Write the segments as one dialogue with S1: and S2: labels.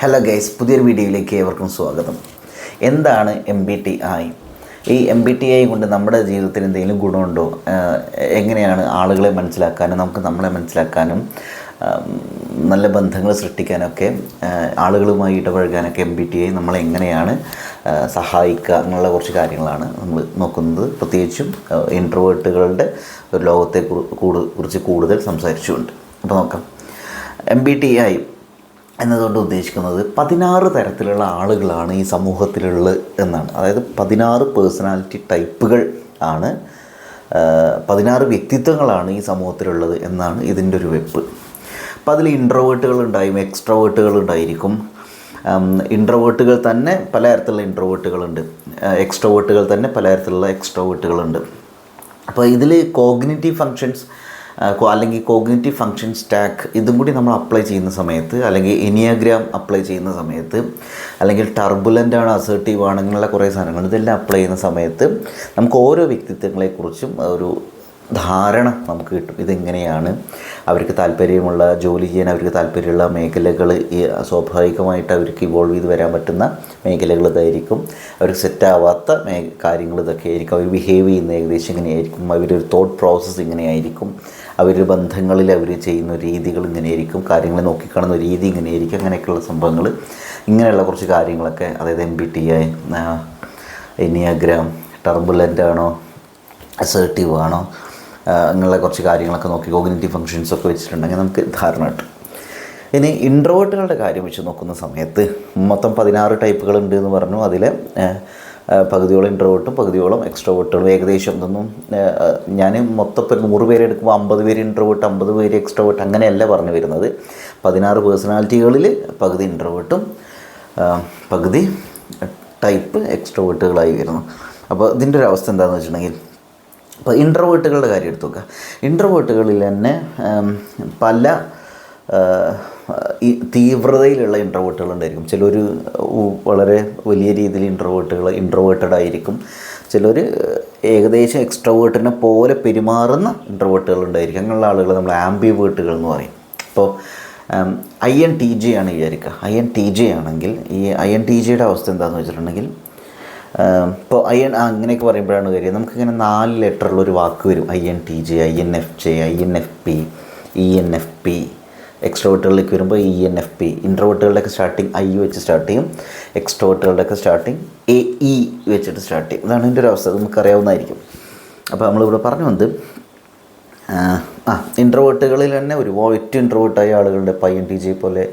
S1: Hello guys പുതിയൊരു വീഡിയോയിലേക്ക് ഏവർക്കും സ്വാഗതം. എന്താണ് എം ബി ടി ഐ ഈ എം ബി ടി ഐ കൊണ്ട് നമ്മുടെ ജീവിതത്തിൽ എന്തെങ്കിലും ഗുണമുണ്ടോ? എങ്ങനെയാണ് ആളുകളെ മനസ്സിലാക്കാനും നമുക്ക് നമ്മളെ മനസ്സിലാക്കാനും നല്ല ബന്ധങ്ങൾ സൃഷ്ടിക്കാനൊക്കെ ആളുകളുമായി ഇടപഴകാനൊക്കെ എം ബി ടി ഐ നമ്മളെ എങ്ങനെയാണ് സഹായിക്കുക എന്നുള്ള കുറച്ച് കാര്യങ്ങളാണ് നമ്മൾ നോക്കുന്നത്. പ്രത്യേകിച്ചും ഇൻട്രോവേർട്ടുകളുടെ ഒരു ലോകത്തെ കുറിച്ച് കൂടുതൽ സംസാരിച്ചുകൊണ്ട്. അപ്പോൾ നോക്കാം. എം ബി ടി ഐ എന്നതുകൊണ്ട് ഉദ്ദേശിക്കുന്നത് പതിനാറ് തരത്തിലുള്ള ആളുകളാണ് ഈ സമൂഹത്തിലുള്ളത് എന്നാണ്. അതായത് പതിനാറ് പേഴ്സണാലിറ്റി ടൈപ്പുകൾ ആണ് പതിനാറ് വ്യക്തിത്വങ്ങളാണ് ഈ സമൂഹത്തിലുള്ളത് എന്നാണ് ഇതിന്റെ ഒരു വെപ്പ്. അപ്പോൾ അതിൽ ഇൻട്രോവേർട്ടുകൾ ഉണ്ടായും എക്സ്ട്രോവേർട്ടുകൾ ഉണ്ടായിരിക്കും. ഇൻട്രോവേർട്ടുകൾ തന്നെ പലതരത്തിലുള്ള ഇൻട്രോവേർട്ടുകളുണ്ട് എക്സ്ട്രോവേർട്ടുകൾ തന്നെ പലതരത്തിലുള്ള എക്സ്ട്രോവേർട്ടുകളുണ്ട് അപ്പോൾ ഇതിൽ കോഗ്നിറ്റീവ് ഫങ്ഷൻസ് അല്ലെങ്കിൽ കോഗ്നേറ്റീവ് ഫങ്ഷൻ സ്റ്റാക്ക് ഇതും കൂടി നമ്മൾ അപ്ലൈ ചെയ്യുന്ന സമയത്ത് അല്ലെങ്കിൽ ഇനിയഗ്രാം അപ്ലൈ ചെയ്യുന്ന സമയത്ത് അല്ലെങ്കിൽ ടർബുലന്റ് ആണ് അസേർട്ടീവ് ആണ് അങ്ങനെയുള്ള കുറേ സാധനങ്ങൾ ഇതെല്ലാം അപ്ലൈ ചെയ്യുന്ന സമയത്ത് നമുക്ക് ഓരോ വ്യക്തിത്വങ്ങളെക്കുറിച്ചും ഒരു ധാരണ നമുക്ക് കിട്ടും. ഇതെങ്ങനെയാണ് അവർക്ക് താല്പര്യമുള്ള ജോലി ചെയ്യാൻ അവർക്ക് താല്പര്യമുള്ള മേഖലകൾ സ്വാഭാവികമായിട്ട് അവർക്ക് ഇവോൾവ് ചെയ്ത് വരാൻ പറ്റുന്ന മേഖലകൾ ഇതായിരിക്കും. അവർക്ക് സെറ്റാവാത്ത മേ കാര്യങ്ങൾ ഇതൊക്കെ ആയിരിക്കും. അവർ ബിഹേവ് ചെയ്യുന്ന ഏകദേശം ഇങ്ങനെയായിരിക്കും. അവരൊരു തോട്ട് പ്രോസസ്സ് ഇങ്ങനെയായിരിക്കും. അവരുടെ ബന്ധങ്ങളിൽ അവർ ചെയ്യുന്ന രീതികൾ ഇങ്ങനെയായിരിക്കും കാര്യങ്ങളെ നോക്കിക്കാണുന്ന രീതി ഇങ്ങനെയായിരിക്കും അങ്ങനെയൊക്കെയുള്ള സംഭവങ്ങൾ. ഇങ്ങനെയുള്ള കുറച്ച് കാര്യങ്ങളൊക്കെ അതായത് M B T I enneagram turbulent ആണോ അസേർട്ടീവ് ആണോ അങ്ങനെയുള്ള കുറച്ച് കാര്യങ്ങളൊക്കെ നോക്കി കോഗ്നേറ്റീവ് ഫങ്ഷൻസ് ഒക്കെ വെച്ചിട്ടുണ്ടെങ്കിൽ നമുക്ക് ധാരണ കിട്ടും. ഇനി ഇൻട്രോവേർട്ടുകളുടെ കാര്യം വെച്ച് നോക്കുന്ന സമയത്ത് മൊത്തം പതിനാറ് ടൈപ്പുകളുണ്ട് എന്ന് പറഞ്ഞു. അതിൽ പകുതിയോളം ഇൻട്രോവേർട്ടും പകുതിയോളം എക്സ്ട്രോവേർട്ടുകളും ഏകദേശം ഇതൊന്നും ഞാൻ മൊത്തം ഇപ്പോൾ നൂറ് പേരെ എടുക്കുമ്പോൾ അമ്പത് പേര് ഇൻട്രോവേർട്ട് അമ്പത് പേര് എക്സ്ട്രോവേർട്ട് അങ്ങനെയല്ല പറഞ്ഞു വരുന്നത്. പതിനാറ് പേഴ്സണാലിറ്റികളിൽ പകുതി ഇൻട്രോവേർട്ടും പകുതി ടൈപ്പ് എക്സ്ട്രോവേർട്ടുകളായി വരുന്നു. അപ്പോൾ ഇതിന്റെ ഒരു അവസ്ഥ എന്താണെന്ന് വെച്ചിട്ടുണ്ടെങ്കിൽ അപ്പോൾ ഇൻട്രോവേർട്ടുകളുടെ കാര്യം എടുത്തു നോക്കുക. ഇൻട്രോവേർട്ടുകളിൽ തന്നെ പല ഈ തീവ്രതയിലുള്ള ഇൻട്രോവേർട്ടുകൾ ഉണ്ടായിരിക്കും. ചിലർ വളരെ വലിയ രീതിയിൽ ഇൻട്രോവേർട്ടുകൾ ഇൻട്രോവേർട്ടഡ് ആയിരിക്കും. ചിലർ ഏകദേശം എക്സ്ട്രോവേർട്ടിനെ പോലെ പെരുമാറുന്ന ഇൻട്രോവേർട്ടുകൾ ഉണ്ടായിരിക്കും. അങ്ങനെയുള്ള ആളുകൾ നമ്മൾ ആംബിവേർട്ടുകൾ എന്ന് പറയും. അപ്പോൾ ഐ എൻ ടി ജി ആണ് വിചാരിക്കുക. ഐ എൻ ടി ജി ആണെങ്കിൽ ഈ ഐ എൻ ടി ജിയുടെ അവസ്ഥ എന്താണെന്ന് വെച്ചിട്ടുണ്ടെങ്കിൽ ഇപ്പോൾ ഐ എൻ അങ്ങനെയൊക്കെ പറയുമ്പോഴാണ് കാര്യം നമുക്കിങ്ങനെ നാല് ലെറ്ററുള്ള ഒരു വാക്ക് വരും. I N T J I N F J I N F P E N F P എക്സ്ട്രോവേർട്ടുകളിലേക്ക് വരുമ്പോൾ ഇ എൻ എഫ് പി ഇൻട്രോവേർട്ടുകളുടെയൊക്കെ സ്റ്റാർട്ടിങ് ഐ വെച്ച് സ്റ്റാർട്ട് ചെയ്യും എക്സ്ട്രോവേർട്ടുകളുടെയൊക്കെ സ്റ്റാർട്ടിങ് എ ഇ വെച്ചിട്ട് സ്റ്റാർട്ട് ചെയ്യും. ഇതാണ് ഇതിന്റെ ഒരു അവസ്ഥ നമുക്കറിയാവുന്നതായിരിക്കും. അപ്പോൾ നമ്മളിവിടെ പറഞ്ഞു വന്നത് ആ ഇൻട്രോവേർട്ടുകളിൽ തന്നെ ഒരുപാട് ഏറ്റവും ഇൻട്രോവേർട്ടായ ആളുകളുണ്ട് ഐ എൻ ടി ജെ പോലെ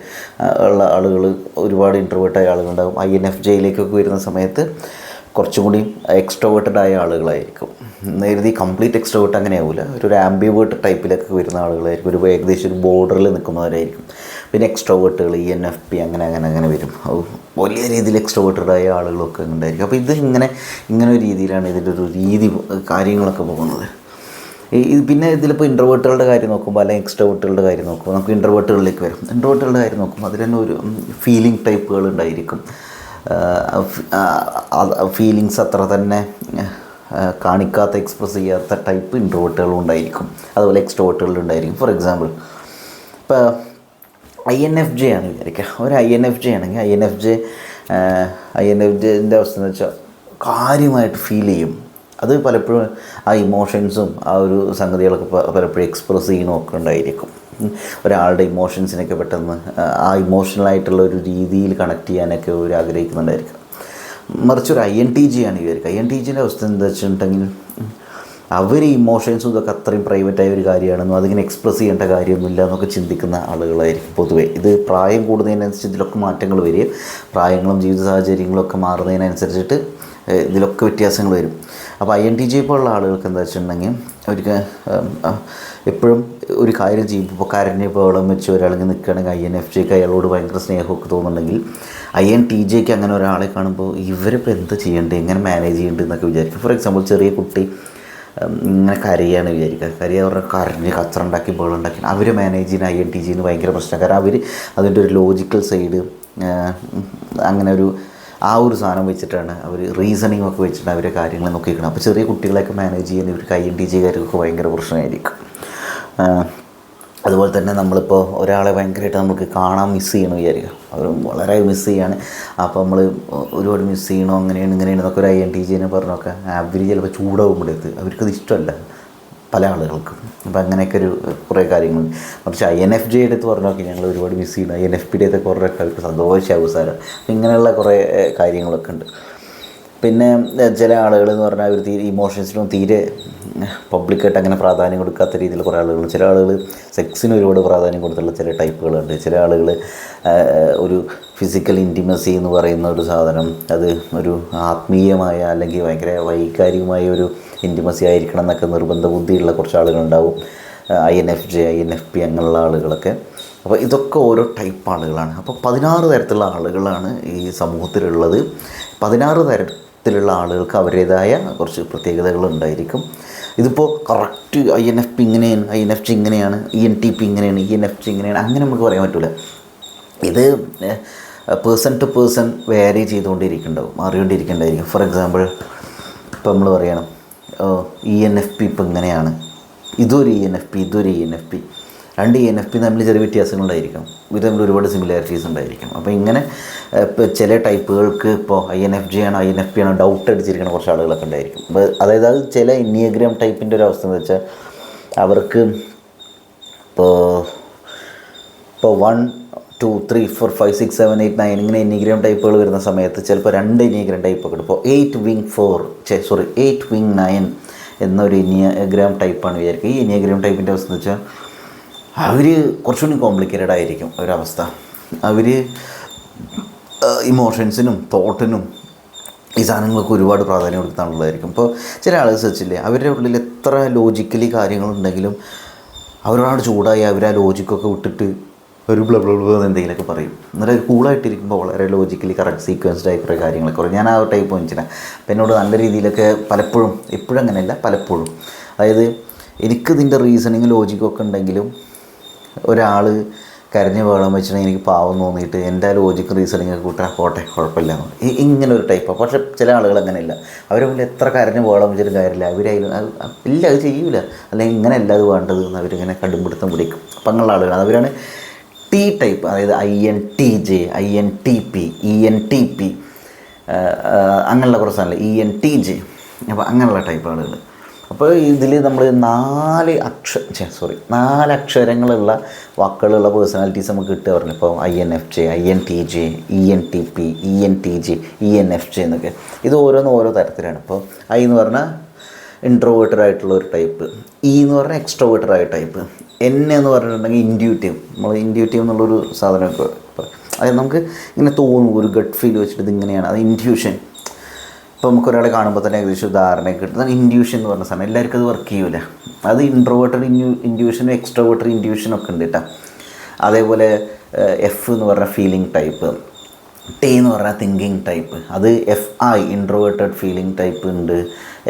S1: ഉള്ള ആളുകൾ ഒരുപാട് ഇൻട്രോവേർട്ടായ ആളുകളുണ്ടാകും ഐ എൻ എഫ് ജെയിലേക്കൊക്കെ വരുന്ന സമയത്ത് കുറച്ചും കൂടി എക്സ്ട്രോവേർട്ടഡ് ആയ ആളുകളായിരിക്കും. നേരത്തെ കംപ്ലീറ്റ് എക്സ്ട്രോവേർട്ട് അങ്ങനെ ആവില്ല ഒരു ആംബിവേർട്ട് ടൈപ്പിലൊക്കെ വരുന്ന ആളുകളായിരിക്കും. ഒരു ഏകദേശം ഒരു ബോർഡറിൽ നിൽക്കുന്നവരായിരിക്കും. പിന്നെ എക്സ്ട്രോവേർട്ടുകൾ ഇ എൻ എഫ് പി അങ്ങനെ അങ്ങനെ അങ്ങനെ വരും. വലിയ രീതിയിൽ എക്സ്ട്രോവേർട്ടഡ് ആയ ആളുകളൊക്കെ ഉണ്ടായിരിക്കും. അപ്പോൾ ഇത് ഇങ്ങനെ ഇങ്ങനെ ഒരു രീതിയിലാണ് ഇതിന്റെ ഒരു രീതി കാര്യങ്ങളൊക്കെ പോകുന്നത്. ഇത് പിന്നെ ഇതിലിപ്പോൾ ഇന്റർവേർട്ടുകളുടെ കാര്യം നോക്കുമ്പോൾ അല്ലെങ്കിൽ എക്സ്ട്രോവേർട്ടുകളുടെ കാര്യം നോക്കുമ്പോൾ നമുക്ക് ഇന്റർവേർട്ടുകളിലേക്ക് വരും. ഇന്റർവേർട്ടുകളുടെ കാര്യം നോക്കുമ്പോൾ അതിൽ തന്നെ ഒരു ഫീലിംഗ് ടൈപ്പുകൾ ഉണ്ടായിരിക്കും. ഫീലിങ്സ് അത്ര തന്നെ കാണിക്കാത്ത എക്സ്പ്രസ് ചെയ്യാത്ത ടൈപ്പ് ഇൻട്രോവേർട്ടുകളും ഉണ്ടായിരിക്കും അതുപോലെ എക്സ്ട്രോവേർട്ടുകളും ഉണ്ടായിരിക്കും ഫോർ എക്സാമ്പിൾ ഇപ്പോൾ ഐ എൻ എഫ് ജെ ആണ് വിചാരിക്കുക ഒരു ഐ എൻ എഫ് ജെ ആണെങ്കിൽ I N F J I N F ജെന്റെ അവസ്ഥ എന്ന് വെച്ചാൽ കാര്യമായിട്ട് ഫീൽ ചെയ്യും. അത് പലപ്പോഴും ആ ഇമോഷൻസും ആ ഒരു സംഗതികളൊക്കെ പലപ്പോഴും എക്സ്പ്രസ് ചെയ്യണമൊക്കെ ഉണ്ടായിരിക്കും. ഒരാളുടെ ഇമോഷൻസിനൊക്കെ പെട്ടെന്ന് ആ, ഇമോഷണലായിട്ടുള്ള ഒരു രീതിയിൽ കണക്ട് ചെയ്യാനൊക്കെ ഒരു ആഗ്രഹിക്കുന്നുണ്ടായിരിക്കും. മറിച്ച് ഒരു ഐ എൻ ടി ജി ആണ് വിചാരിക്കുക ഐ എൻ ടി ജിന്റെ അവസ്ഥ എന്താ വെച്ചിട്ടുണ്ടെങ്കിൽ അവർ ഇമോഷൻസും ഇതൊക്കെ അത്രയും പ്രൈവറ്റായ ഒരു കാര്യമാണെന്നും അതിങ്ങനെ എക്സ്പ്രസ് ചെയ്യേണ്ട കാര്യമൊന്നുമില്ല എന്നൊക്കെ ചിന്തിക്കുന്ന ആളുകളായിരിക്കും പൊതുവേ. ഇത് പ്രായം കൂടുന്നതിനനുസരിച്ച് ഇതിലൊക്കെ മാറ്റങ്ങൾ വരിക. പ്രായങ്ങളും ജീവിത സാഹചര്യങ്ങളും ഒക്കെ മാറുന്നതിനനുസരിച്ചിട്ട് ഇതിലൊക്കെ വ്യത്യാസങ്ങൾ വരും. അപ്പോൾ ഐ എൻ ടി ജി പോലുള്ള ആളുകൾക്ക് എന്താ വെച്ചിട്ടുണ്ടെങ്കിൽ അവർക്ക് എപ്പോഴും ഒരു കാര്യം ചെയ്യുമ്പോൾ ഇപ്പോൾ കരഞ്ഞ് ബഹളം വെച്ച് ഒരാളിങ്ങനെ നിൽക്കുകയാണെങ്കിൽ ഐ എൻ എഫ് ജിക്ക് അയാളോട് ഭയങ്കര സ്നേഹമൊക്കെ തോന്നുന്നുണ്ടെങ്കിൽ ഐ എൻ ടി ജെക്ക് അങ്ങനെ ഒരാളെ കാണുമ്പോൾ ഇവരിപ്പോൾ എന്ത് ചെയ്യേണ്ടത് എങ്ങനെ മാനേജ് ചെയ്യേണ്ടത് എന്നൊക്കെ വിചാരിക്കും. ഫോർ എക്സാമ്പിൾ ചെറിയ കുട്ടി ഇങ്ങനെ കരയാണ് വിചാരിക്കുക. കരയ അവരുടെ കരഞ്ഞ് കച്ചറ ഉണ്ടാക്കി ബോളുണ്ടാക്കി അവർ മാനേജ് ചെയ്യുന്ന ഐ എൻ ടി ജിന്ന് ഭയങ്കര പ്രശ്നം. കാരണം അവർ അതിന്റെ ഒരു ലോജിക്കൽ സൈഡ് അങ്ങനെ ഒരു ആ ഒരു സാധനം വെച്ചിട്ടാണ് അവർ റീസണിങ് ഒക്കെ വെച്ചിട്ട് അവരെ കാര്യങ്ങൾ നോക്കിയിരിക്കുന്നത്. അപ്പോൾ ചെറിയ കുട്ടികളെയൊക്കെ മാനേജ് ചെയ്യുന്ന ഇവർക്ക് ഐ എൻ ടി ജിക്കാർക്കൊക്കെ ഭയങ്കര പ്രശ്നമായിരിക്കും. അതുപോലെ തന്നെ നമ്മളിപ്പോൾ ഒരാളെ ഭയങ്കരമായിട്ട് നമുക്ക് കാണാൻ മിസ് ചെയ്യണം വിചാരിക്കുക. അവർ വളരെ മിസ് ചെയ്യാണ്. അപ്പോൾ നമ്മൾ ഒരുപാട് മിസ് ചെയ്യണോ അങ്ങനെയാണ് ഇങ്ങനെയാണ് എന്നൊക്കെ ഒരു ഐ എൻ ടി ജിനെ പറഞ്ഞൊക്കെ അവർ ചിലപ്പോൾ ചൂടാവുമ്പോഴേക്ക് അവർക്കത് ഇഷ്ടമല്ല പല ആളുകൾക്കും. അപ്പോൾ അങ്ങനെയൊക്കെ ഒരു കുറേ കാര്യങ്ങൾ പക്ഷേ ഐ എൻ എഫ് ജെ എടുത്ത് പറഞ്ഞൊക്കെ ഞങ്ങൾ ഒരുപാട് മിസ് ചെയ്യണം ഐ എൻ എഫ് പിയുടെ ഒക്കെ കുറേ അവർക്ക് സന്തോഷമാവും സാരം ഇങ്ങനെയുള്ള കുറേ കാര്യങ്ങളൊക്കെ ഉണ്ട്. പിന്നെ ചില ആളുകൾ എന്ന് പറഞ്ഞാൽ അവർ തീരെ ഇമോഷൻസിനും തീരെ പബ്ലിക്കായിട്ട് അങ്ങനെ പ്രാധാന്യം കൊടുക്കാത്ത രീതിയിൽ കുറേ ആളുകൾ ചില ആളുകൾ സെക്സിന് ഒരുപാട് പ്രാധാന്യം കൊടുത്തുള്ള ചില ടൈപ്പുകളുണ്ട് ചില ആളുകൾ ഒരു ഫിസിക്കൽ ഇന്റിമസി എന്ന് പറയുന്ന ഒരു സാധനം അത് ഒരു ആത്മീയമായ അല്ലെങ്കിൽ ഭയങ്കര വൈകാരികമായ ഒരു ഇന്റിമസി ആയിരിക്കണം എന്നൊക്കെ നിർബന്ധ ബുദ്ധിയുള്ള കുറച്ച് ആളുകളുണ്ടാവും. I N F J I N F P അങ്ങനെയുള്ള ആളുകളൊക്കെ. അപ്പോൾ ഇതൊക്കെ ഓരോ ടൈപ്പ് ആളുകളാണ്. അപ്പോൾ പതിനാറ് തരത്തിലുള്ള ആളുകളാണ് ഈ സമൂഹത്തിലുള്ളത്. പതിനാറ് തരത്തിലുള്ള ആളുകൾക്ക് അവരുടേതായ കുറച്ച് പ്രത്യേകതകൾ ഉണ്ടായിരിക്കും ഇതിപ്പോൾ correct I N F P ഇങ്ങനെയാണ് ഐ എൻ എഫ് ജി ഇങ്ങനെയാണ് ഇ എൻ ടി പി ഇങ്ങനെയാണ് ഇ എൻ എഫ് ജി ഇങ്ങനെയാണ് അങ്ങനെ നമുക്ക് പറയാൻ പറ്റില്ല ഇത് പേഴ്സൺ ടു പേഴ്സൺ വേരി ചെയ്തുകൊണ്ടിരിക്കുന്നുണ്ടാവും മാറിക്കൊണ്ടിരിക്കുന്നുണ്ടായിരിക്കും. ഫോർ എക്സാമ്പിൾ ഇപ്പം നമ്മൾ പറയണം ഇ എൻ എഫ് പി ഇപ്പം ഇങ്ങനെയാണ്. ഇതൊരു ഇ എൻ എഫ് പി ഇതൊരു ഇ എൻ എഫ് പി രണ്ട് ഇ എൻ എഫ് പി തമ്മിൽ ചെറിയ വ്യത്യാസങ്ങളുണ്ടായിരിക്കും. ഇത് തമ്മിൽ ഒരുപാട് സിമിലാരിറ്റീസ് ഉണ്ടായിരിക്കും അപ്പോൾ ഇങ്ങനെ ചില ടൈപ്പുകൾക്ക് ഇപ്പോൾ ഐ എൻ എഫ് ജി ആണോ ഐ എൻ എഫ് പി ആണോ ഡൗട്ട് അടിച്ചിരിക്കുന്ന കുറച്ച് ആളുകളൊക്കെ ഉണ്ടായിരിക്കും. അപ്പോൾ അതായത് അത് ചില ഇന്നിയഗ്രാം ടൈപ്പിന്റെ ഒരു അവസ്ഥ എന്ന് വെച്ചാൽ അവർക്ക് ഇപ്പോൾ ഇപ്പോൾ one two three four five six seven eight nine ഇങ്ങനെ ഇനിഗ്രാം ടൈപ്പുകൾ വരുന്ന സമയത്ത് ചിലപ്പോൾ രണ്ട് ഇനിഗ്രാം ടൈപ്പൊക്കെ ഇപ്പോൾ എയ്റ്റ് വിങ് ഫോർ ചേ സോറി എയ്റ്റ് വിങ് നയൻ എന്നൊരു ഇനിയഗ്രാം ടൈപ്പാണ് വിചാരിക്കുക. ഈ ഇനിയഗ്രാം ടൈപ്പിന്റെ അവസ്ഥ എന്ന് വെച്ചാൽ അവർ കുറച്ചുകൂടി കോംപ്ലിക്കേറ്റഡ് ആയിരിക്കും ഒരവസ്ഥ. അവർ ഇമോഷൻസിനും തോട്ടിനും ഈ സാധനങ്ങൾക്ക് ഒരുപാട് പ്രാധാന്യം കൊടുക്കാനുള്ളതായിരിക്കും. ഇപ്പോൾ ചില ആളുകൾ ശ്രദ്ധിച്ചില്ലേ? അവരുടെ ഉള്ളിൽ എത്ര ലോജിക്കലി കാര്യങ്ങളുണ്ടെങ്കിലും അവരോട് ചൂടായി അവർ ആ ലോജിക്കൊക്കെ വിട്ടിട്ട് ഒരു ബ്ലബ് ബ്ലബ് എന്തെങ്കിലുമൊക്കെ പറയും എന്നിട്ട് കൂളായിട്ടിരിക്കുമ്പോൾ വളരെ ലോജിക്കലി കറക്റ്റ് സീക്വൻസ്ഡ് ആയി കുറേ കാര്യങ്ങളൊക്കെ പറയും ഞാൻ ആ ടൈപ്പ് വെച്ചിട്ടാണ് അപ്പം എന്നോട് നല്ല രീതിയിലൊക്കെ പലപ്പോഴും എപ്പോഴും അങ്ങനെയല്ല പലപ്പോഴും അതായത് എനിക്ക് ഇതിന്റെ റീസണിങ് ലോജിക്കൊക്കെ ഉണ്ടെങ്കിലും ഒരാൾ കരഞ്ഞ് വേണം വെച്ചിട്ടുണ്ടെങ്കിൽ എനിക്ക് പാവം തോന്നിയിട്ട് എന്റെ ലോജിക്ക് റീസണിങ് കൂട്ടാൻ പോട്ടെ കുഴപ്പമില്ല ഇങ്ങനെ ഒരു ടൈപ്പാണ് പക്ഷേ ചില ആളുകൾ അങ്ങനെയല്ല. അവർ മുന്നിൽ എത്ര കരഞ്ഞ് വേണം വെച്ചിട്ട് കാര്യമില്ല. അവരായാലും ഇല്ല അത് ചെയ്യൂല. അല്ലെങ്കിൽ ഇങ്ങനെയല്ല അത് വേണ്ടത് എന്ന് അവരിങ്ങനെ കടുംപിടുത്തം പിടിക്കും അപ്പം അങ്ങനെയുള്ള ആളുകൾ അവരാണ് ടി ടൈപ്പ് അതായത് I N T J I N T P E N T P അങ്ങനെയുള്ള കുറച്ച് ഇ എൻ ടി ജെ അപ്പോൾ അങ്ങനെയുള്ള ടൈപ്പ് ആളുകൾ. അപ്പോൾ ഇതിൽ നമ്മൾ നാല് അക്ഷ സോറി നാല് അക്ഷരങ്ങളുള്ള വാക്കുകളുള്ള പേഴ്സണാലിറ്റീസ് നമുക്ക് കിട്ടുക പറഞ്ഞു. ഇപ്പോൾ I N F J I N T J E N T P E N T J E N F J എന്നൊക്കെ. ഇത് ഓരോന്നും ഓരോ തരത്തിലാണ്. ഇപ്പോൾ ഐ എന്ന് പറഞ്ഞാൽ ഇൻട്രോവേർട്ടഡ് ആയിട്ടുള്ള ഒരു ടൈപ്പ് ഇ എന്ന് പറഞ്ഞാൽ എക്സ്ട്രോവേർട്ടഡ് ആയ ടൈപ്പ് എൻ എന്ന് പറഞ്ഞിട്ടുണ്ടെങ്കിൽ ഇൻഡ്യൂട്ടീവ് നമ്മൾ ഇൻഡ്യൂട്ടീവ് എന്നുള്ളൊരു സാധനമൊക്കെ പറയും അതായത് നമുക്ക് ഇങ്ങനെ തോന്നും ഒരു ഗട്ട് ഫീൽ വെച്ചിട്ട് ഇത് ഇങ്ങനെയാണ്. അത് ഇൻഡ്യൂഷൻ ഇപ്പോൾ നമുക്ക് ഒരാളെ കാണുമ്പോൾ തന്നെ ഏകദേശം ധാരണ കിട്ടുന്ന ഇൻഡ്യൂഷൻ എന്ന് പറഞ്ഞ സാധനം. എല്ലാവർക്കും അത് വർക്ക് ചെയ്യൂല. അത് ഇൻട്രോവേർട്ടഡ് ഇൻഡ്യൂ ഇൻഡ്യൂഷനും എക്സ്ട്രോവേർട്ടഡ് ഇൻഡ്യൂഷനും ഒക്കെ ഉണ്ട് കേട്ടോ. അതേപോലെ എഫ് എന്ന് പറഞ്ഞ ഫീലിംഗ് ടൈപ്പ് ടി എന്ന് പറഞ്ഞാൽ തിങ്കിങ് ടൈപ്പ് അത് F I introverted feeling type ഉണ്ട്.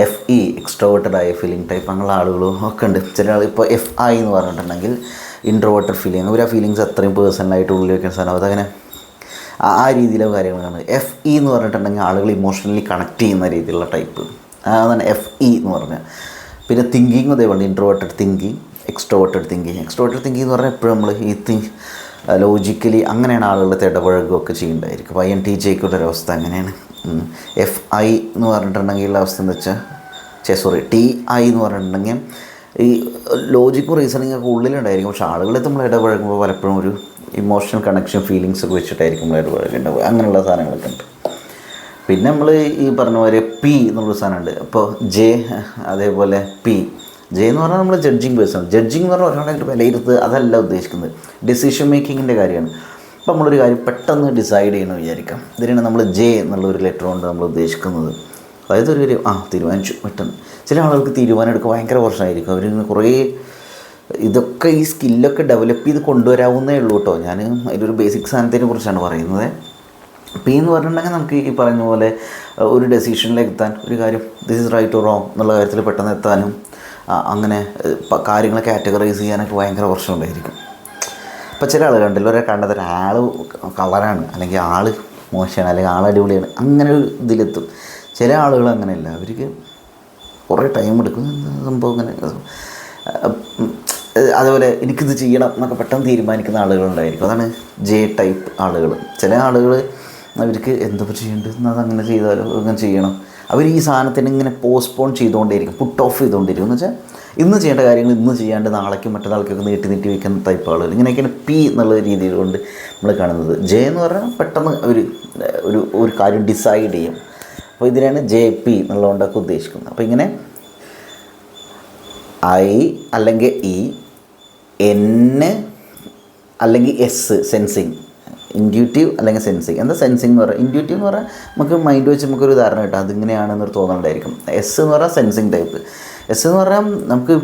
S1: എഫ് ഇ എക്സ്ട്രോവേർട്ടഡ് ആയ ഫീലിംഗ് ടൈപ്പ് അങ്ങനെയുള്ള ആളുകളും ഒക്കെ ഉണ്ട്. ചില ആൾ ഇപ്പോൾ എഫ് ഐ എന്ന് പറഞ്ഞിട്ടുണ്ടെങ്കിൽ ഇൻട്രോവേർട്ടഡ് ഫീലിംഗ് അവർ ആ ഫീലിങ്സ് അത്രയും പേഴ്സണലായിട്ട് ഉള്ളിൽ വയ്ക്കുന്ന സാധനം. അതങ്ങനെ ആ രീതിയിലെ കാര്യങ്ങളാണ്. എഫ് ഇ എന്ന് പറഞ്ഞിട്ടുണ്ടെങ്കിൽ ആളുകൾ ഇമോഷണലി കണക്ട് ചെയ്യുന്ന രീതിയിലുള്ള ടൈപ്പ് അതാണ് എഫ് ഇ എന്ന് പറഞ്ഞാൽ പിന്നെ തിങ്കിങ് അതേപോലെ introverted thinking extroverted thinking extroverted thinking എന്ന് പറഞ്ഞാൽ എപ്പോഴും നമ്മൾ ഈ തിങ്ക് ലോജിക്കലി അങ്ങനെയാണ് ആളുകളുടെ ഇടപഴകുകയൊക്കെ ചെയ്യേണ്ടായിരിക്കും ഐ എൻ ടി ജെക്കുള്ള ഒരു അവസ്ഥ അങ്ങനെയാണ്. എഫ് ഐ എന്ന് പറഞ്ഞിട്ടുണ്ടെങ്കിൽ ഉള്ള അവസ്ഥ എന്ന് വെച്ചാൽ ചേ സോറി ടി ഐ എന്ന് പറഞ്ഞിട്ടുണ്ടെങ്കിൽ ഈ ലോജിക്കും റീസണിങ്ങൊക്കെ ഉള്ളിലുണ്ടായിരിക്കും. പക്ഷേ ആളുകളെ നമ്മൾ ഇടപഴകുമ്പോൾ പലപ്പോഴും ഒരു ഇമോഷണൽ കണക്ഷൻ ഫീലിങ്സ് ഒക്കെ വെച്ചിട്ടായിരിക്കും നമ്മൾ ഇടപഴകേണ്ടത് അങ്ങനെയുള്ള സാധനങ്ങളൊക്കെ ഉണ്ട്. പിന്നെ നമ്മൾ ഈ പറഞ്ഞ പോലെ പി എന്നുള്ള സാധനമുണ്ട്. അപ്പോൾ ജെ അതേപോലെ പി ജെ എന്ന് പറഞ്ഞാൽ നമ്മൾ ജഡ്ജിങ് പേഴ്സൺ ജഡ്ജിങ് എന്ന് പറഞ്ഞാൽ ഒരാളായിട്ട് വിലയിരുത്തുക അതല്ല ഉദ്ദേശിക്കുന്നത്. ഡിസിഷൻ മേക്കിങ്ങിന്റെ കാര്യമാണ്. അപ്പോൾ നമ്മളൊരു കാര്യം പെട്ടെന്ന് ഡിസൈഡ് ചെയ്യണമെന്ന് വിചാരിക്കാം. ഇതിനാണ് നമ്മൾ ജെ എന്നുള്ള ഒരു ലെറ്റർ കൊണ്ട് നമ്മൾ ഉദ്ദേശിക്കുന്നത്. അതായത് ഒരു കാര്യം ആ തീരുമാനിച്ചു പെട്ടെന്ന്. ചില ആളുകൾക്ക് തീരുമാനം എടുക്കുക ഭയങ്കര പ്രശ്നമായിരിക്കും. അവരിങ്ങനെ കുറേ ഇതൊക്കെ ഈ സ്കില്ലൊക്കെ ഡെവലപ്പ് ചെയ്ത് കൊണ്ടുവരാവുന്നേ ഉള്ളൂ കേട്ടോ ഞാൻ അതിലൊരു ബേസിക് സാധനത്തിനെ കുറിച്ചാണ് പറയുന്നത്. പി എന്ന് പറഞ്ഞിട്ടുണ്ടെങ്കിൽ നമുക്ക് ഈ പറഞ്ഞ പോലെ ഒരു ഡെസിഷനിലേക്ക് എത്താൻ ഒരു കാര്യം this is right or wrong എന്നുള്ള കാര്യത്തിൽ പെട്ടെന്ന് എത്താനും അങ്ങനെ കാര്യങ്ങളെ കാറ്റഗറൈസ് ചെയ്യാനൊക്കെ ഭയങ്കര പ്രശ്നമുണ്ടായിരിക്കും. അപ്പോൾ ചില ആൾ കണ്ടില്ല? ഒരാൾ കണ്ടത് ഒരാൾ കളറാണ് അല്ലെങ്കിൽ ആൾ മോശമാണ് അല്ലെങ്കിൽ ആൾ അടിപൊളിയാണ്. അങ്ങനെ ഒരു ഇതിലെത്തും. ചില ആളുകൾ അങ്ങനെയല്ല. അവർക്ക് കുറേ ടൈം എടുക്കും. സംഭവം അങ്ങനെ അതുപോലെ എനിക്കിത് ചെയ്യണം എന്നൊക്കെ പെട്ടെന്ന് തീരുമാനിക്കുന്ന ആളുകളുണ്ടായിരിക്കും. അതാണ് ജെ ടൈപ്പ് ആളുകൾ. ചില ആളുകൾ അവർക്ക് എന്തൊക്കെ ചെയ്യേണ്ടത്? എന്നാൽ അങ്ങനെ ചെയ്താലോ? അങ്ങനെ ചെയ്യണം. അവർ ഈ സാധനത്തിന് ഇങ്ങനെ പോസ്റ്റ്പോൺ ചെയ്തുകൊണ്ടേയിരിക്കും. പുട്ട് ഓഫ് ചെയ്തുകൊണ്ടിരിക്കും എന്ന് വെച്ചാൽ ഇന്ന് ചെയ്യേണ്ട കാര്യങ്ങൾ ഇന്ന് ചെയ്യാണ്ട് നാളേക്കും മറ്റന്നാൾക്കൊക്കെ നീട്ടി നീട്ടി വയ്ക്കുന്ന ടൈപ്പ് ആളുകൾ. ഇങ്ങനെയൊക്കെയാണ് പി എന്നുള്ള രീതിയിൽ കൊണ്ട് നമ്മൾ കാണുന്നത്. ജെ എന്ന് പറഞ്ഞാൽ പെട്ടെന്ന് അവർ ഒരു ഒരു കാര്യം ഡിസൈഡ് ചെയ്യും. അപ്പോൾ ഇതിനാണ് ജെ പി എന്നുള്ളതുകൊണ്ടൊക്കെ ഉദ്ദേശിക്കുന്നത്. അപ്പോൾ ഇങ്ങനെ ഐ അല്ലെങ്കിൽ ഇ എൻ അല്ലെങ്കിൽ എസ് സെൻസിങ് ഇൻഡ്യൂട്ടീവ് അല്ലെങ്കിൽ സെൻസിങ് എന്താ സെൻസിങ് എന്ന് പറയുക? ഇൻഡ്യൂട്ടീവ് എന്ന് പറഞ്ഞാൽ നമുക്ക് മൈൻഡ് വെച്ച് നമുക്കൊരു ഉദാഹരണം കിട്ടും. അതിങ്ങനെയാണെന്നൊരു തോന്നലുണ്ടായിരിക്കും. എസ് എന്ന് പറഞ്ഞാൽ സെൻസിങ് ടൈപ്പ് എസ് എന്ന് പറഞ്ഞാൽ നമുക്ക്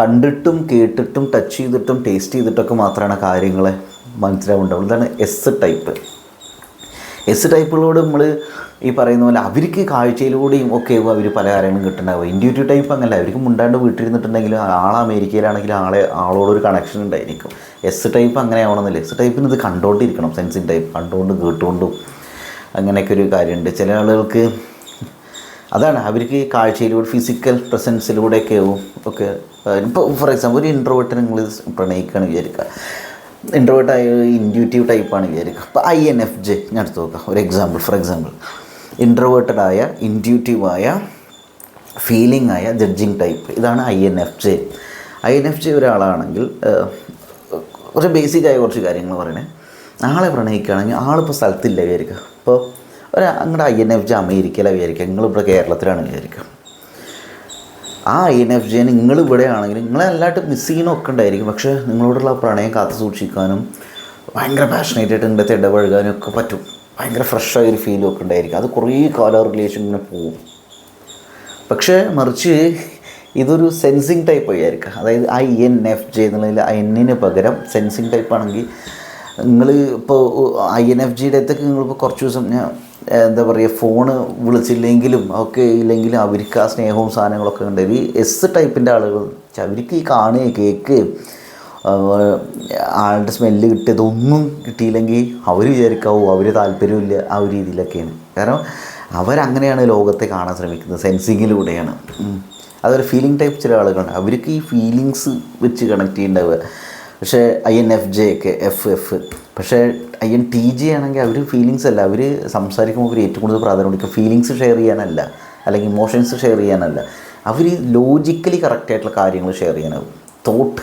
S1: കണ്ടിട്ടും കേട്ടിട്ടും ടച്ച് ചെയ്തിട്ടും ടേസ്റ്റ് ചെയ്തിട്ടൊക്കെ മാത്രമാണ് കാര്യങ്ങളെ മനസ്സിലാവുണ്ടാവുള്ളൂ. ഇതാണ് എസ് ടൈപ്പ് എസ് ടൈപ്പുകളോട് നമ്മൾ ഈ പറയുന്ന പോലെ അവർക്ക് കാഴ്ചയിലൂടെയും ഒക്കെ അവർ പല കാര്യങ്ങളും കിട്ടുന്നുണ്ടാവും ഇൻഡ്യൂറ്റീവ് ടൈപ്പ് അങ്ങനെ അവർക്ക് മുണ്ടാണ്ട് വീട്ടിലിരുന്നിട്ടുണ്ടെങ്കിൽ ആൾ അമേരിക്കയിലാണെങ്കിൽ ആളെ ആളോടൊരു കണക്ഷൻ ഉണ്ടായിരിക്കും. എസ് ടൈപ്പ് അങ്ങനെ ആവണമെന്നില്ല. എസ് ടൈപ്പിന് ഇത് കണ്ടുകൊണ്ടിരിക്കണം. സെൻസിങ് ടൈപ്പ് കണ്ടുകൊണ്ടും കേട്ടുകൊണ്ടും അങ്ങനെയൊക്കെ ഒരു കാര്യമുണ്ട്. ചില ആളുകൾക്ക് അതാണ്. അവർക്ക് കാഴ്ചയിലൂടെ ഫിസിക്കൽ പ്രസൻസിലൂടെയൊക്കെ ആവും. ഒക്കെ. ഇപ്പോൾ ഫോർ എക്സാമ്പിൾ ഒരു ഇൻട്രോവേർട്ടിനെ നിങ്ങൾ പ്രണയിക്കുകയാണ് വിചാരിക്കുക. ഇൻട്രോവേർട്ടായ ഇൻഡ്യൂറ്റീവ് ടൈപ്പാണ് വിചാരിക്കുക അപ്പോൾ ഐ എൻ എഫ് ജെ ഞാൻ എടുത്ത് നോക്കാം. ഒരു എക്സാമ്പിൾ ഫോർ എക്സാമ്പിൾ ഇൻട്രോവേർട്ടഡായ ഇൻഡ്യൂറ്റീവായ ഫീലിംഗ് ആയ ജഡ്ജിങ് ടൈപ്പ് ഇതാണ് I N F J I N F J ഒരാളാണെങ്കിൽ കുറച്ച് ബേസിക് ആയ കുറച്ച് കാര്യങ്ങൾ പറയണേ. ആളെ പ്രണയിക്കുകയാണെങ്കിൽ ആളിപ്പോൾ സ്ഥലത്തില്ല വിചാരിക്കുക. ഇപ്പോൾ ഒരു അങ്ങോട്ട് ഐ എൻ എഫ് ജെ അമേരിക്കയിലാണ് വിചാരിക്കുക. നിങ്ങളിപ്പോൾ കേരളത്തിലാണ് വിചാരിക്കുക. ആ ഐ എൻ എഫ് ജെ നിങ്ങൾ ഇവിടെ ആണെങ്കിൽ നിങ്ങളെ എല്ലായിട്ട് മിസ് ചെയ്യണമൊക്കെ ഉണ്ടായിരിക്കും. പക്ഷേ നിങ്ങളോടുള്ള പ്രണയം കാത്തു സൂക്ഷിക്കാനും ഭയങ്കര പാഷനേറ്റ് ആയിട്ട് നിങ്ങളുടെ ഇടപഴകാനും ഒക്കെ പറ്റും. ഭയങ്കര ഫ്രഷായ ഒരു ഫീലും ഒക്കെ ഉണ്ടായിരിക്കും. അത് കുറേ കാലം റിലേഷൻ ഇങ്ങനെ പോവും പക്ഷേ മറിച്ച് ഇതൊരു സെൻസിങ് ടൈപ്പ് ആയിരിക്കും. അതായത് ഐ എൻ എഫ് ജെ എന്നുള്ളതിൽ ഐ എന്നിന് പകരം സെൻസിങ് ടൈപ്പ് ആണെങ്കിൽ നിങ്ങൾ ഇപ്പോൾ ഐ എൻ എഫ് ജിയുടെ അടുത്തൊക്കെ നിങ്ങളിപ്പോൾ കുറച്ച് ദിവസം ഞാൻ എന്താ പറയുക ഫോണ് വിളിച്ചില്ലെങ്കിലും ഒക്കെ ഇല്ലെങ്കിലും അവർക്ക് ആ സ്നേഹവും സാധനങ്ങളൊക്കെ ഉണ്ട്. ഈ എസ് ടൈപ്പിന്റെ ആളുകൾ അവർക്ക് ഈ കാണുക കേക്ക് ആളുടെ സ്മെല്ല് കിട്ടിയതൊന്നും കിട്ടിയില്ലെങ്കിൽ അവർ വിചാരിക്കാവൂ അവർ താല്പര്യമില്ല ആ ഒരു രീതിയിലൊക്കെയാണ്. കാരണം അവരങ്ങനെയാണ് ലോകത്തെ കാണാൻ ശ്രമിക്കുന്നത് സെൻസിങ്ങിലൂടെയാണ് അതൊരു ഫീലിംഗ് ടൈപ്പ് ചില ആളുകളുണ്ട്. അവർക്ക് ഈ ഫീലിങ്സ് വെച്ച് കണക്ട് ചെയ്യുന്നുണ്ടാവുക പക്ഷേ ഐ എൻ എഫ് ജെ ഒക്കെ എഫ് എഫ് പക്ഷേ എൻ ടി ജി ആണെങ്കിൽ അവർ ഫീലിങ്സ് അല്ല. അവർ സംസാരിക്കുമ്പോൾ അവർ ഏറ്റവും കൂടുതൽ പ്രാധാന്യം കൊടുക്കുക ഫീലിങ്സ് ഷെയർ ചെയ്യാനല്ല. അല്ലെങ്കിൽ ഇമോഷൻസ് ഷെയർ ചെയ്യാനല്ല. അവർ ലോജിക്കലി കറക്റ്റ് ആയിട്ടുള്ള കാര്യങ്ങൾ ഷെയർ ചെയ്യാനാവും. തോട്ട്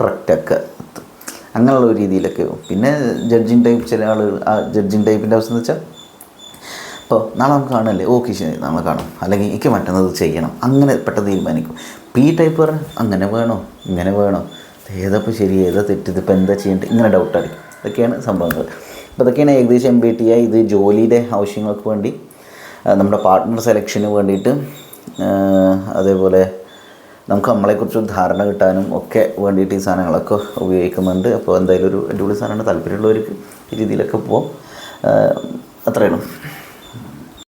S1: കറക്റ്റൊക്കെ അങ്ങനെയുള്ള ഒരു രീതിയിലൊക്കെ പിന്നെ ജഡ്ജിങ് ടൈപ്പ് ചില ആളുകൾ ആ ജഡ്ജിങ് ടൈപ്പിന്റെ അവസ്ഥ എന്ന് വെച്ചാൽ ഇപ്പോൾ നാളെ നമുക്ക് കാണല്ലേ ഓക്കെ ശരി നാളെ കാണും. അല്ലെങ്കിൽ എനിക്ക് മറ്റന്നത് ചെയ്യണം. അങ്ങനെ പെട്ടെന്ന് തീരുമാനിക്കും. പി ടൈപ്പ് പറഞ്ഞാൽ അങ്ങനെ വേണോ? ഇങ്ങനെ വേണോ? ഏതപ്പോൾ ശരി? ഏതാ തെറ്റിത് ഇപ്പോൾ എന്താ ചെയ്യേണ്ടത്? ഇങ്ങനെ ഡൗട്ടായിരിക്കും ഇതൊക്കെയാണ് സംഭവങ്ങൾ. അപ്പോൾ ഇതൊക്കെയാണ് ഏകദേശം എം ബി ടി ഐ ഇത് ജോലിയുടെ ആവശ്യങ്ങൾക്ക് വേണ്ടി നമ്മുടെ പാർട്ട്ണർ സെലക്ഷന് വേണ്ടിയിട്ട് അതേപോലെ നമുക്ക് നമ്മളെക്കുറിച്ച് ധാരണ കിട്ടാനും ഒക്കെ വേണ്ടിയിട്ട് ഈ സാധനങ്ങളൊക്കെ ഉപയോഗിക്കുന്നുണ്ട്. അപ്പോൾ എന്തായാലും ഒരു അടിപൊളി സാധനമാണ്. താല്പര്യമുള്ളവർക്ക് ഈ രീതിയിലൊക്കെ പോവാം. ആ, അത്രയേ ഉള്ളൂ.